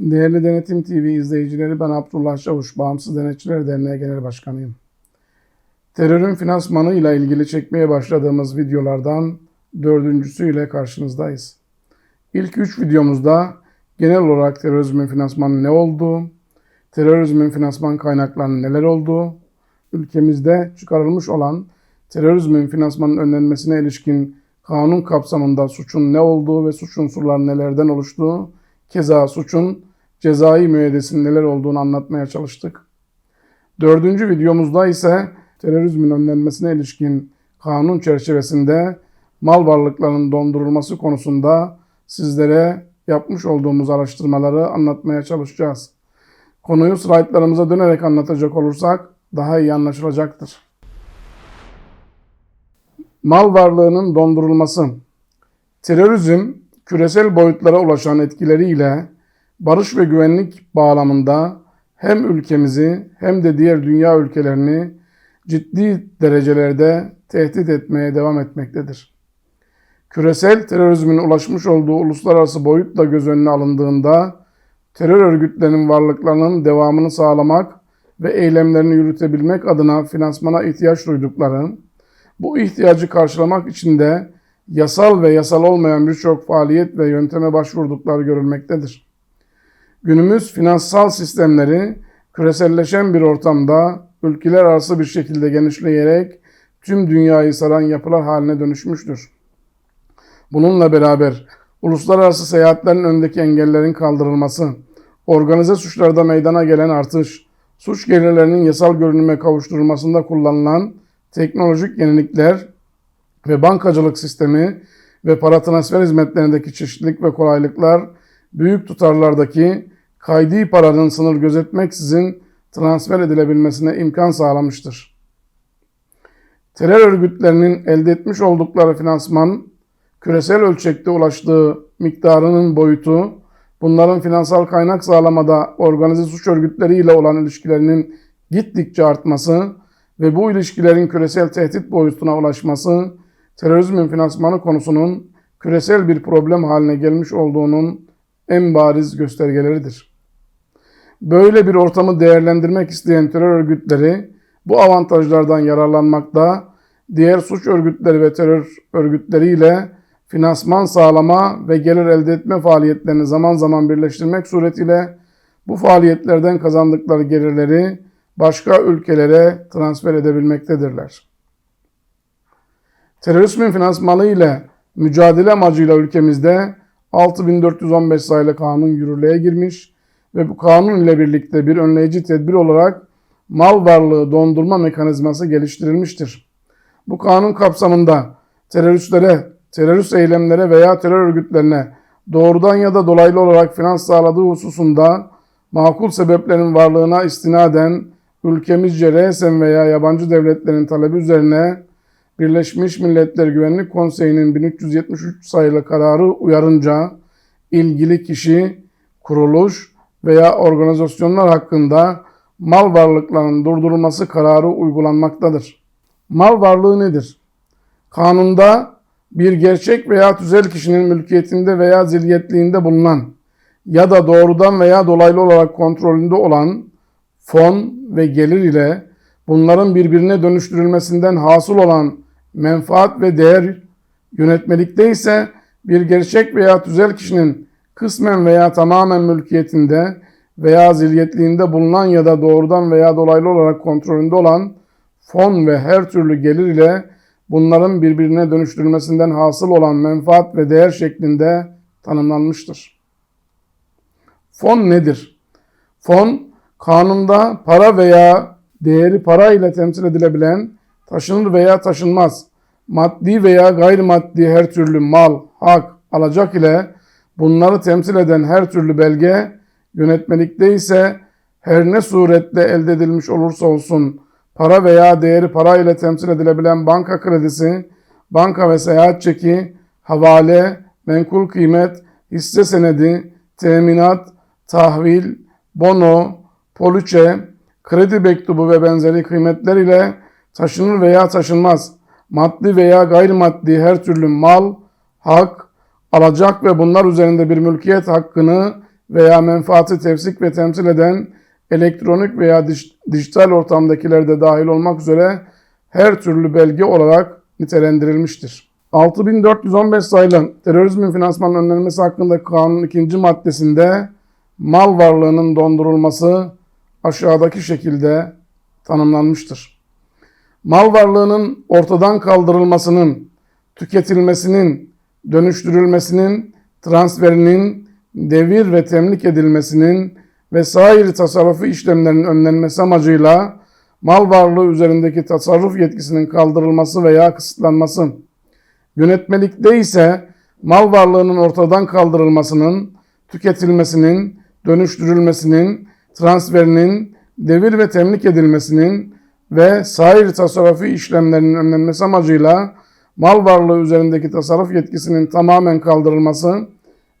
Değerli Denetim TV izleyicileri ben Abdullah Çavuş, Bağımsız Denetçiler Derneği Genel Başkanıyım. Terörün finansmanı ile ilgili çekmeye başladığımız videolardan dördüncüsüyle karşınızdayız. İlk üç videomuzda genel olarak terörizmin finansmanı ne olduğu, terörizmin finansman kaynaklarının neler olduğu, ülkemizde çıkarılmış olan terörizmin finansmanın önlenmesine ilişkin kanun kapsamında suçun ne olduğu ve suç unsurları nelerden oluştuğu, keza suçun cezai müeyyidesinin neler olduğunu anlatmaya çalıştık. Dördüncü videomuzda ise terörizmin önlenmesine ilişkin kanun çerçevesinde mal varlıklarının dondurulması konusunda sizlere yapmış olduğumuz araştırmaları anlatmaya çalışacağız. Konuyu slaytlarımıza dönerek anlatacak olursak daha iyi anlaşılacaktır. Mal varlığının dondurulması. Terörizm, küresel boyutlara ulaşan etkileriyle barış ve güvenlik bağlamında hem ülkemizi hem de diğer dünya ülkelerini ciddi derecelerde tehdit etmeye devam etmektedir. Küresel terörizmin ulaşmış olduğu uluslararası boyut da göz önüne alındığında terör örgütlerinin varlıklarının devamını sağlamak ve eylemlerini yürütebilmek adına finansmana ihtiyaç duydukları, bu ihtiyacı karşılamak için de yasal ve yasal olmayan birçok faaliyet ve yönteme başvurdukları görülmektedir. Günümüz finansal sistemleri küreselleşen bir ortamda ülkeler arası bir şekilde genişleyerek tüm dünyayı saran yapılar haline dönüşmüştür. Bununla beraber uluslararası seyahatlerin önündeki engellerin kaldırılması, organize suçlarda meydana gelen artış, suç gelirlerinin yasal görünüme kavuşturulmasında kullanılan teknolojik yenilikler ve bankacılık sistemi ve para transfer hizmetlerindeki çeşitlilik ve kolaylıklar büyük tutarlardaki kaydi paranın sınır gözetmeksizin transfer edilebilmesine imkan sağlamıştır. Terör örgütlerinin elde etmiş oldukları finansman, küresel ölçekte ulaştığı miktarının boyutu, bunların finansal kaynak sağlamada organize suç örgütleriyle olan ilişkilerinin gittikçe artması ve bu ilişkilerin küresel tehdit boyutuna ulaşması, terörizmin finansmanı konusunun küresel bir problem haline gelmiş olduğunun en bariz göstergeleridir. Böyle bir ortamı değerlendirmek isteyen terör örgütleri bu avantajlardan yararlanmakta, diğer suç örgütleri ve terör örgütleriyle finansman sağlama ve gelir elde etme faaliyetlerini zaman zaman birleştirmek suretiyle bu faaliyetlerden kazandıkları gelirleri başka ülkelere transfer edebilmektedirler. Terörizmin finansmanı ile mücadele amacıyla ülkemizde 6415 sayılı kanun yürürlüğe girmiş ve bu kanun ile birlikte bir önleyici tedbir olarak mal varlığı dondurma mekanizması geliştirilmiştir. Bu kanun kapsamında teröristlere, terörist eylemlere veya terör örgütlerine doğrudan ya da dolaylı olarak finans sağladığı hususunda makul sebeplerin varlığına istinaden ülkemizce resen veya yabancı devletlerin talebi üzerine Birleşmiş Milletler Güvenlik Konseyi'nin 1373 sayılı kararı uyarınca ilgili kişi, kuruluş veya organizasyonlar hakkında mal varlıklarının durdurulması kararı uygulanmaktadır. Mal varlığı nedir? Kanunda bir gerçek veya tüzel kişinin mülkiyetinde veya zilyetliğinde bulunan ya da doğrudan veya dolaylı olarak kontrolünde olan fon ve gelir ile bunların birbirine dönüştürülmesinden hasıl olan menfaat ve değer yönetmelikte ise bir gerçek veya tüzel kişinin kısmen veya tamamen mülkiyetinde veya zilyetliğinde bulunan ya da doğrudan veya dolaylı olarak kontrolünde olan fon ve her türlü gelir ile bunların birbirine dönüştürülmesinden hasıl olan menfaat ve değer şeklinde tanımlanmıştır. Fon nedir? Fon, kanunda para veya değeri para ile temsil edilebilen taşınır veya taşınmaz, maddi veya gayrimaddi her türlü mal, hak, alacak ile bunları temsil eden her türlü belge, yönetmelikte ise her ne surette elde edilmiş olursa olsun para veya değeri para ile temsil edilebilen banka kredisi, banka ve seyahat çeki, havale, menkul kıymet, hisse senedi, teminat, tahvil, bono, poliçe, kredi mektubu ve benzeri kıymetler ile taşınır veya taşınmaz, maddi veya gayrimaddi her türlü mal, hak, alacak ve bunlar üzerinde bir mülkiyet hakkını veya menfaati tefsik ve temsil eden elektronik veya dij- dijital ortamdakiler de dahil olmak üzere her türlü belge olarak nitelendirilmiştir. 6415 sayılı terörizmin finansmanının önlenmesi hakkındaki kanunun ikinci maddesinde mal varlığının dondurulması aşağıdaki şekilde tanımlanmıştır. Mal varlığının ortadan kaldırılmasının, tüketilmesinin, dönüştürülmesinin, transferinin, devir ve temlik edilmesinin ve sair tasarrufu işlemlerinin önlenmesi amacıyla mal varlığı üzerindeki tasarruf yetkisinin kaldırılması veya kısıtlanması. Yönetmelikte ise mal varlığının ortadan kaldırılmasının, tüketilmesinin, dönüştürülmesinin, transferinin, devir ve temlik edilmesinin ve sair tasarrufi işlemlerinin önlenmesi amacıyla mal varlığı üzerindeki tasarruf yetkisinin tamamen kaldırılması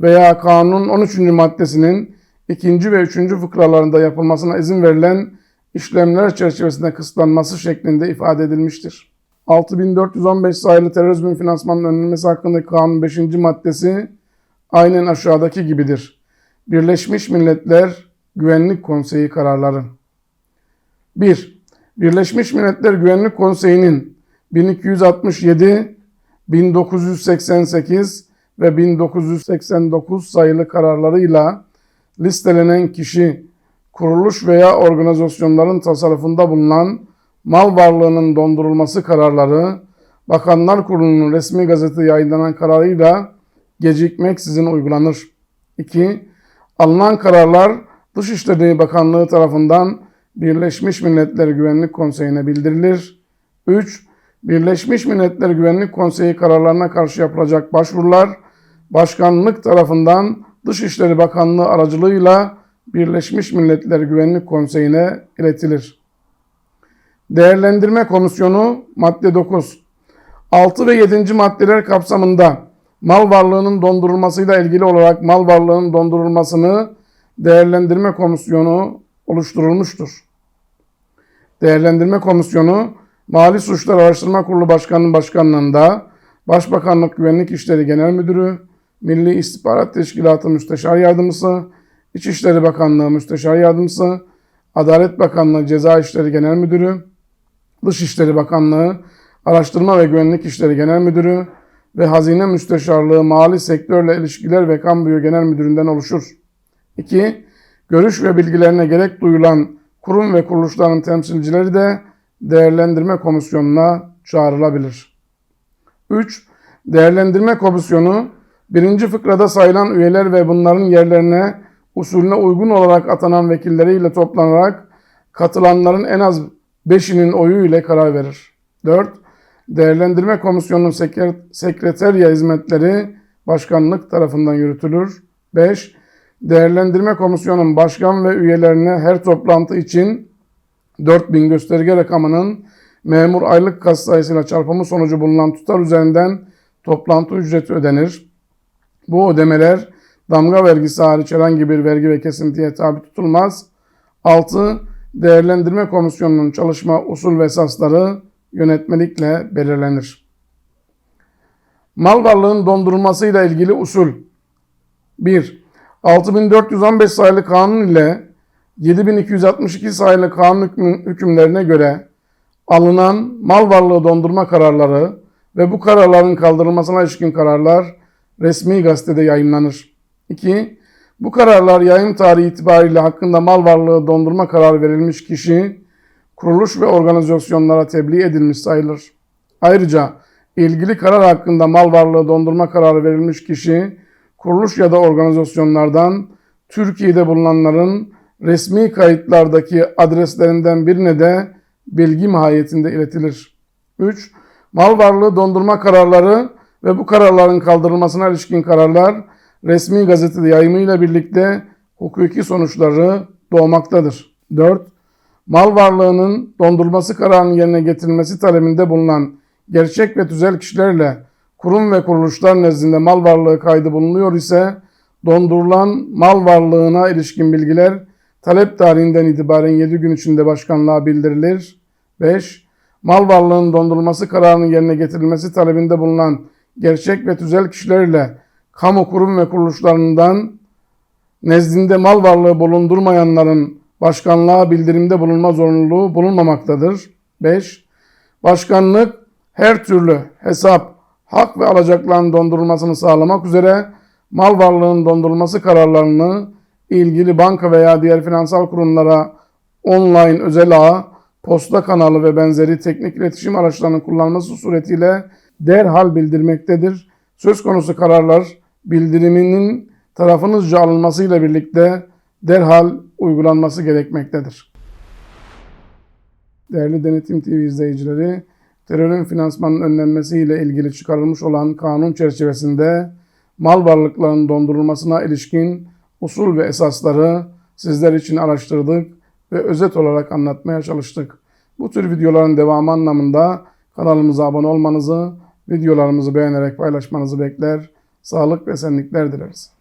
veya kanunun 13. maddesinin 2. ve 3. fıkralarında yapılmasına izin verilen işlemler çerçevesinde kısıtlanması şeklinde ifade edilmiştir. 6415 sayılı terörizmin finansmanının önlenmesi hakkındaki kanun 5. maddesi aynen aşağıdaki gibidir. Birleşmiş Milletler Güvenlik Konseyi kararları. 1. Birleşmiş Milletler Güvenlik Konseyi'nin 1267, 1988 ve 1989 sayılı kararlarıyla listelenen kişi, kuruluş veya organizasyonların tasarrufunda bulunan mal varlığının dondurulması kararları, Bakanlar Kurulu'nun resmi gazete yayınlanan kararıyla gecikmeksizin uygulanır. 2. Alınan kararlar Dışişleri Bakanlığı tarafından Birleşmiş Milletler Güvenlik Konseyi'ne bildirilir. 3. Birleşmiş Milletler Güvenlik Konseyi kararlarına karşı yapılacak başvurular Başkanlık tarafından Dışişleri Bakanlığı aracılığıyla Birleşmiş Milletler Güvenlik Konseyi'ne iletilir. Değerlendirme Komisyonu madde 9. 6 ve 7. maddeler kapsamında mal varlığının dondurulmasıyla ilgili olarak mal varlığının dondurulmasını Değerlendirme Komisyonu oluşturulmuştur. Değerlendirme Komisyonu Mali Suçlar Araştırma Kurulu Başkanı'nın başkanlığında Başbakanlık Güvenlik İşleri Genel Müdürü, Milli İstihbarat Teşkilatı Müsteşar Yardımcısı, İçişleri Bakanlığı Müsteşar Yardımcısı, Adalet Bakanlığı Ceza İşleri Genel Müdürü, Dışişleri Bakanlığı Araştırma ve Güvenlik İşleri Genel Müdürü ve Hazine Müsteşarlığı Mali Sektörle İlişkiler ve Kamuoyu Genel Müdüründen oluşur. 2. Görüş ve bilgilerine gerek duyulan kurum ve kuruluşların temsilcileri de değerlendirme komisyonuna çağrılabilir. 3. Değerlendirme komisyonu birinci fıkrada sayılan üyeler ve bunların yerlerine usulüne uygun olarak atanan vekilleriyle toplanarak katılanların en az 5'inin oyu ile karar verir. 4. Değerlendirme komisyonunun sekre- sekreterya hizmetleri başkanlık tarafından yürütülür. 5. Değerlendirme komisyonunun başkan ve üyelerine her toplantı için 4000 gösterge rakamının memur aylık kas sayısıyla çarpımı sonucu bulunan tutar üzerinden toplantı ücreti ödenir. Bu ödemeler damga vergisi hariç herhangi bir vergi ve kesintiye tabi tutulmaz. 6. Değerlendirme Komisyonu'nun çalışma usul ve esasları yönetmelikle belirlenir. Mal varlığın dondurulmasıyla ilgili usul 1. 6415 sayılı kanun ile 7262 sayılı kanun hükümlerine göre alınan mal varlığı dondurma kararları ve bu kararların kaldırılmasına ilişkin kararlar resmi gazetede yayınlanır. 2. Bu kararlar yayın tarihi itibariyle hakkında mal varlığı dondurma kararı verilmiş kişi, kuruluş ve organizasyonlara tebliğ edilmiş sayılır. Ayrıca ilgili karar hakkında mal varlığı dondurma kararı verilmiş kişi, kuruluş ya da organizasyonlardan Türkiye'de bulunanların resmi kayıtlardaki adreslerinden birine de bilgi mahiyetinde iletilir. 3. Mal varlığı dondurma kararları ve bu kararların kaldırılmasına ilişkin kararlar resmi gazetede yayımıyla birlikte hukuki sonuçları doğmaktadır. 4. Mal varlığının dondurulması kararının yerine getirilmesi talebinde bulunan gerçek ve tüzel kişilerle kurum ve kuruluşlar nezdinde mal varlığı kaydı bulunuyor ise dondurulan mal varlığına ilişkin bilgiler talep tarihinden itibaren 7 gün içinde başkanlığa bildirilir. 5. Mal varlığının dondurulması kararının yerine getirilmesi talebinde bulunan gerçek ve tüzel kişilerle kamu kurum ve kuruluşlarından nezdinde mal varlığı bulundurmayanların başkanlığa bildirimde bulunma zorunluluğu bulunmamaktadır. 5. Başkanlık her türlü hesap, hak ve alacakların dondurulmasını sağlamak üzere mal varlığının dondurulması kararlarını ilgili banka veya diğer finansal kurumlara online özel ağ, posta kanalı ve benzeri teknik iletişim araçlarının kullanılması suretiyle derhal bildirmektedir. Söz konusu kararlar bildiriminin tarafınızca alınmasıyla birlikte derhal uygulanması gerekmektedir. Değerli Denetim TV izleyicileri, terörün finansmanının önlenmesiyle ilgili çıkarılmış olan kanun çerçevesinde mal varlıklarının dondurulmasına ilişkin usul ve esasları sizler için araştırdık ve özet olarak anlatmaya çalıştık. Bu tür videoların devamı anlamında kanalımıza abone olmanızı, videolarımızı beğenerek paylaşmanızı bekler, sağlık ve esenlikler dileriz.